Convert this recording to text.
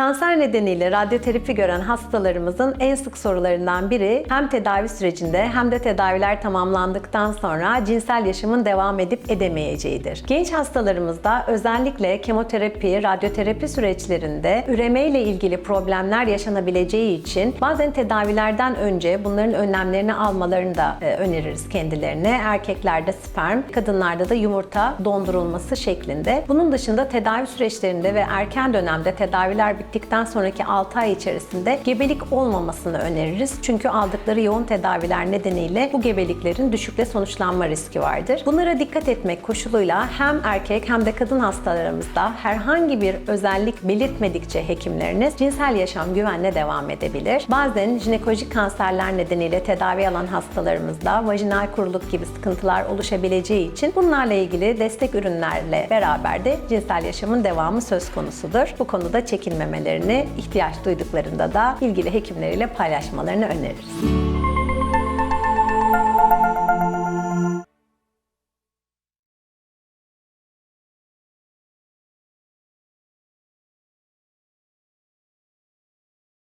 Kanser nedeniyle radyoterapi gören hastalarımızın en sık sorularından biri hem tedavi sürecinde hem de tedaviler tamamlandıktan sonra cinsel yaşamın devam edip edemeyeceğidir. Genç hastalarımızda özellikle kemoterapi, radyoterapi süreçlerinde üreme ile ilgili problemler yaşanabileceği için bazen tedavilerden önce bunların önlemlerini almalarını da e, öneririz kendilerine. Erkeklerde sperm, kadınlarda da yumurta dondurulması şeklinde. Bunun dışında tedavi süreçlerinde ve erken dönemde tedaviler bittikten sonraki 6 ay içerisinde gebelik olmamasını öneririz. Çünkü aldıkları yoğun tedaviler nedeniyle bu gebeliklerin düşükle sonuçlanma riski vardır. Bunlara dikkat etmek koşuluyla hem erkek hem de kadın hastalarımızda herhangi bir özellik belirtmedikçe hekimleriniz cinsel yaşam güvenle devam edebilir. Bazen jinekolojik kanserler nedeniyle tedavi alan hastalarımızda vajinal kuruluk gibi sıkıntılar oluşabileceği için bunlarla ilgili destek ürünlerle beraber de cinsel yaşamın devamı söz konusudur. Bu konuda çekinmemelerini, ihtiyaç duyduklarında da ilgili hekimleriyle paylaşmalarını öneririz.